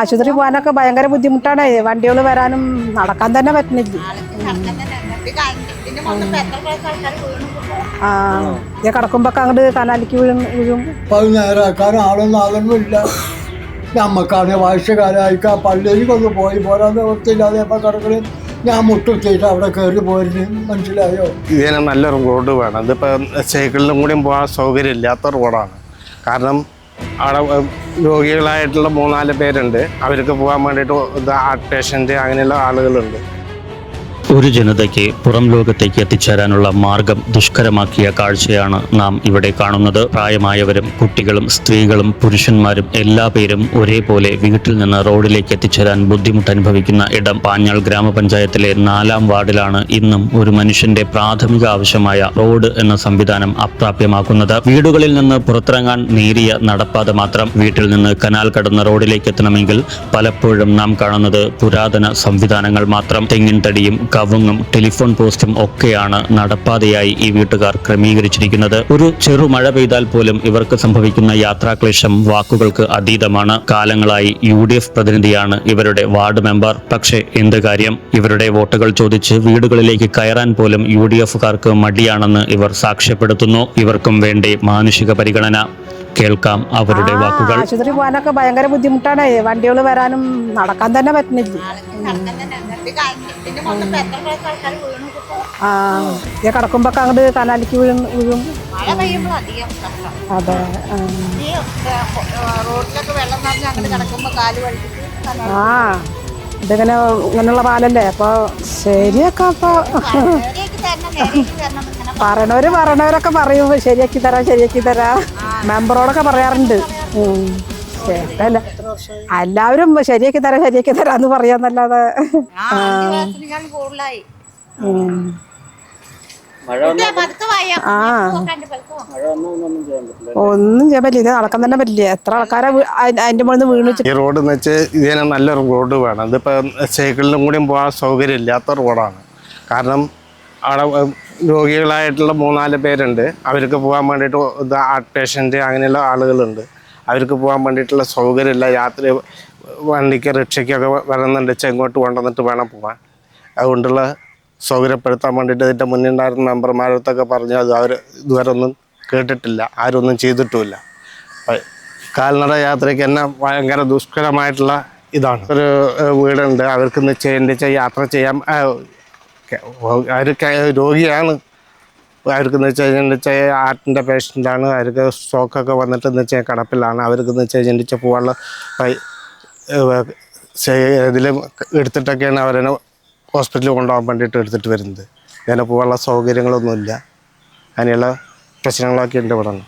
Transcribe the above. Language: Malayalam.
ആശുപത്രി പോകാനൊക്കെ ഭയങ്കര ബുദ്ധിമുട്ടാണ്. വണ്ടികൾ വരാനും നടക്കാൻ തന്നെ പറ്റുന്നില്ല. ആ ഇത് കിടക്കുമ്പോ അങ്ങോട്ട് കനാലിക്ക് വീഴും വീഴും. നേരാക്കാൻ ആളൊന്നും അതൊന്നും ഇല്ല. നമ്മക്കാണ് വാഴ്ചക്കാരായിക്ക. പള്ളിയിലേക്ക് ഒന്ന് പോയി പോരാൻ നിവൃത്തിയില്ലാതെ ഇപ്പം കിടക്കണേ. ഞാൻ മുട്ടുത്തിയിട്ട് അവിടെ കയറി പോയിരുന്നു മനസ്സിലായോ? ഇതിന് നല്ലൊരു റോഡ് വേണം. ഇതിപ്പോൾ സൈക്കിളിലും കൂടിയും പോകാൻ സൗകര്യം ഇല്ലാത്ത റോഡാണ്. കാരണം അവിടെ രോഗികളായിട്ടുള്ള മൂന്നാൽ പേരുണ്ട്. അവർക്ക് പോകാൻ വേണ്ടിയിട്ട് ഹാർട്ട് പേഷ്യന്റ് അങ്ങനെയുള്ള ആളുകളുണ്ട്. ഒരു ജനതയ്ക്ക് പുറം ലോകത്തേക്ക് എത്തിച്ചേരാനുള്ള മാർഗം ദുഷ്കരമാക്കിയ കാഴ്ചയാണ് നാം ഇവിടെ കാണുന്നത്. പ്രായമായവരും കുട്ടികളും സ്ത്രീകളും പുരുഷന്മാരും എല്ലാ പേരും ഒരേപോലെ വീട്ടിൽ നിന്ന് റോഡിലേക്ക് എത്തിച്ചേരാൻ ബുദ്ധിമുട്ട് അനുഭവിക്കുന്ന ഇടം പാഞ്ഞാൾ ഗ്രാമപഞ്ചായത്തിലെ നാലാം വാർഡിലാണ് ഇന്നും ഒരു മനുഷ്യന്റെ പ്രാഥമിക ആവശ്യമായ റോഡ് എന്ന സംവിധാനം അപ്രാപ്യമാക്കുന്നത്. വീടുകളിൽ നിന്ന് പുറത്തിറങ്ങാൻ നേരിയ നടപ്പാത മാത്രം വീട്ടിൽ നിന്ന് കനാൽ കടന്ന റോഡിലേക്ക് എത്തണമെങ്കിൽ പലപ്പോഴും നാം കാണുന്നത് പുരാതന സംവിധാനങ്ങൾ മാത്രം. തെങ്ങിൻ തടിയും കവുങ്ങും ടെലിഫോൺ പോസ്റ്റും ഒക്കെയാണ് നടപ്പാതയായി ഈ വീട്ടുകാർ ക്രമീകരിച്ചിരിക്കുന്നത്. ഒരു ചെറു മഴ പെയ്താൽ പോലും ഇവർക്ക് സംഭവിക്കുന്ന യാത്രാക്ലേശം വാക്കുകൾക്ക് അതീതമാണ്. കാലങ്ങളായി യു ഡി എഫ് പ്രതിനിധിയാണ് ഇവരുടെ വാർഡ് മെമ്പർ. പക്ഷേ എന്ത് കാര്യം? ഇവരുടെ വോട്ടുകൾ ചോദിച്ച് വീടുകളിലേക്ക് കയറാൻ പോലും യു ഡി എഫുകാർക്ക് മടിയാണെന്ന് ഇവർ സാക്ഷ്യപ്പെടുത്തുന്നു. ഇവർക്കും വേണ്ടി മാനുഷിക പരിഗണന? കേൾക്കാം അവരുടെ വാക്കുകൾ. ആശുപത്രി പോകാനൊക്കെ ഭയങ്കര ബുദ്ധിമുട്ടാണ്. വണ്ടികൾ വരാനും നടക്കാൻ തന്നെ പറ്റുന്നില്ല. ആ കിടക്കുമ്പോ അങ്ങോട്ട് കനാലിക്ക് വീഴും വീഴും. അതെ ആ. ഇതിങ്ങനെ ഇങ്ങനെയുള്ള പാലല്ലേ? അപ്പൊ ശരിയൊക്കെ അപ്പൊ. പറയണവര് പറയണവരൊക്കെ പറയും ശരിയാക്കി തരാം ശരിയാക്കി തരാം. മെമ്പറോടൊക്കെ പറയാറുണ്ട്. ശരിയല്ല എല്ലാവരും ശരിയാക്കി തരാം ശരിയാക്കി തരാന്ന് പറയാന്നല്ലാതെ. ആ. ഒന്നും ചെയ്യാൻ പറ്റില്ല ഇത് നടക്കാൻ തന്നെ പറ്റില്ല. എത്ര ആൾക്കാരെ അതിന്റെ മുകളിൽ നിന്ന് വീണ് വെച്ചിട്ട് ഈ റോഡ് എന്ന് വെച്ച് ഇതിന് നല്ലൊരു റോഡ് വേണം. ഇതിപ്പോ സൈക്കിളിലും കൂടിയും പോകാൻ സൗകര്യം ഇല്ലാത്ത റോഡാണ്. കാരണം അവിടെ രോഗികളായിട്ടുള്ള മൂന്നാൽ പേരുണ്ട്. അവർക്ക് പോകാൻ വേണ്ടിയിട്ട് ഇത് ഹാർട്ട് പേഷ്യന്റ് അങ്ങനെയുള്ള ആളുകളുണ്ട്. അവർക്ക് പോകാൻ വേണ്ടിയിട്ടുള്ള സൗകര്യമില്ല. രാത്രി വണ്ടിക്ക് റിക്ഷയ്ക്കൊക്കെ വരുന്നുണ്ട്. ചെങ്ങോട്ട് കൊണ്ടുവന്നിട്ട് വേണം പോകാൻ. അതുകൊണ്ടുള്ള സൗകര്യപ്പെടുത്താൻ വേണ്ടിയിട്ട് ഇതിന്റെ മുന്നുണ്ടായിരുന്ന മെമ്പർമാരത്തൊക്കെ പറഞ്ഞു അത് അവർ ഇതുവരെ ഒന്നും കേട്ടിട്ടില്ല. ആരൊന്നും ചെയ്തിട്ടുമില്ല. കാൽനട യാത്രയ്ക്ക് തന്നെ ഭയങ്കര ദുഷ്കരമായിട്ടുള്ള ഇതാണ്. ഒരു വീടുണ്ട്. അവർക്ക് നിശ്ചയിച്ച യാത്ര ചെയ്യാൻ അവർ രോഗിയാണ്. അവർക്ക് വെച്ചാൽ ഹാർട്ടിന്റെ പേഷ്യന്റാണ്. അവർക്ക് സ്ട്രോക്കൊക്കെ വന്നിട്ട് എന്ന് വെച്ചാൽ കിടപ്പിലാണ്. അവർക്ക് വെച്ചാൽ പോകാനുള്ള ഇതിൽ എടുത്തിട്ടൊക്കെയാണ് അവരെ ഹോസ്പിറ്റലിൽ കൊണ്ടുപോകാൻ വേണ്ടിയിട്ട് എടുത്തിട്ട് വരുന്നത്. അങ്ങനെ പോകാനുള്ള സൗകര്യങ്ങളൊന്നുമില്ല. അങ്ങനെയുള്ള പ്രശ്നങ്ങളൊക്കെ ഉണ്ട് ഇവിടെ.